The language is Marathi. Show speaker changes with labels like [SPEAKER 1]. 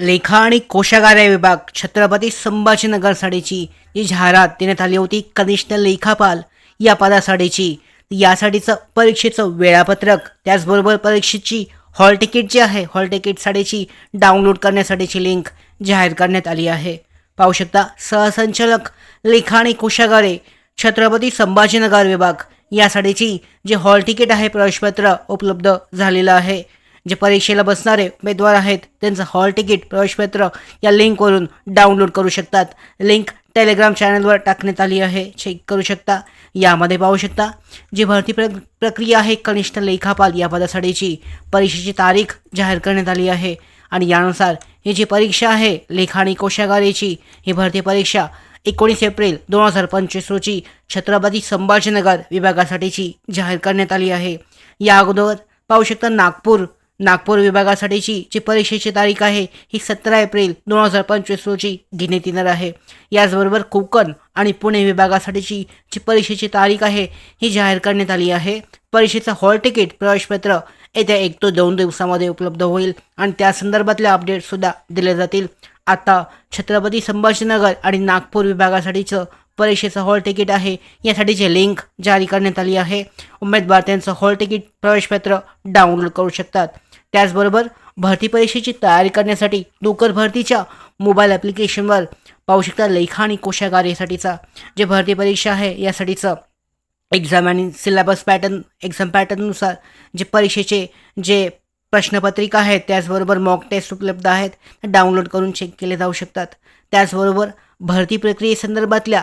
[SPEAKER 1] लेखा आणि कोशागार विभाग छत्रपती संभाजीनगरसाठीची जी जाहिरात देण्यात आली होती कनिष्ठ लेखापाल या पदासाठीची यासाठीचं परीक्षेचं वेळापत्रक त्याचबरोबर परीक्षेची हॉल तिकीट जी आहे हॉल तिकीटसाठीची डाउनलोड करण्यासाठीची लिंक जाहीर करण्यात आली आहे. पाहू शकता सहसंचालक लेखा आणि कोशागारे छत्रपती संभाजीनगर विभाग यासाठीची जे हॉल तिकीट आहे प्रवेशपत्र उपलब्ध झालेलं आहे. जे परीक्षेला बसणारे उमेदवार आहेत त्यांचं हॉल तिकीट प्रवेशपत्र या लिंकवरून डाउनलोड करू शकतात. लिंक टेलिग्राम चॅनलवर टाकण्यात आली आहे. चेक करू शकता. यामध्ये पाहू शकता जी भरती प्र प्रक्रिया आहे कनिष्ठ लेखापाल या पदासाठीची परीक्षेची तारीख जाहीर करण्यात आली आहे. आणि यानुसार ही जी परीक्षा आहे लेखाणी कोशागारीची ही भरती परीक्षा एकोणीस एप्रिल दोन हजार पंचवीस रोजी छत्रपती संभाजीनगर विभागासाठीची जाहीर करण्यात आली आहे. या अगोदर पाहू शकता नागपूर नागपूर विभागासाठीची जी परीक्षेची तारीख आहे ही सतरा एप्रिल दोन हजार पंचवीस रोजी घेण्यात येणार आहे. याचबरोबर कोकण आणि पुणे विभागासाठीची जी परीक्षेची तारीख आहे ही जाहीर करण्यात आली आहे. परीक्षेचं हॉल तिकीट प्रवेशपत्र येत्या एक ते दोन दिवसामध्ये उपलब्ध होईल आणि त्या संदर्भातले अपडेटसुद्धा दिले जातील. आता छत्रपती संभाजीनगर आणि नागपूर विभागासाठीचं परीक्षेचं हॉल तिकीट आहे. यासाठीचे लिंक जारी करण्यात आली आहे. उमेदवार त्यांचं हॉल तिकीट प्रवेशपत्र डाउनलोड करू शकतात. त्याचबरोबर भरती परीक्षेची तयारी करण्यासाठी नोकर भरतीच्या मोबाईल ॲप्लिकेशनवर पाहू शकता लेखा आणि कोशागारीसाठीचा जे भरती परीक्षा आहे यासाठीचं एक्झाम आणि सिलेबस पॅटर्न एक्झाम पॅटर्ननुसार जे परीक्षेचे जे प्रश्नपत्रिका आहेत त्याचबरोबर मॉक टेस्ट उपलब्ध आहेत डाउनलोड करून चेक केले जाऊ शकतात. त्याचबरोबर भरती प्रक्रियेसंदर्भातल्या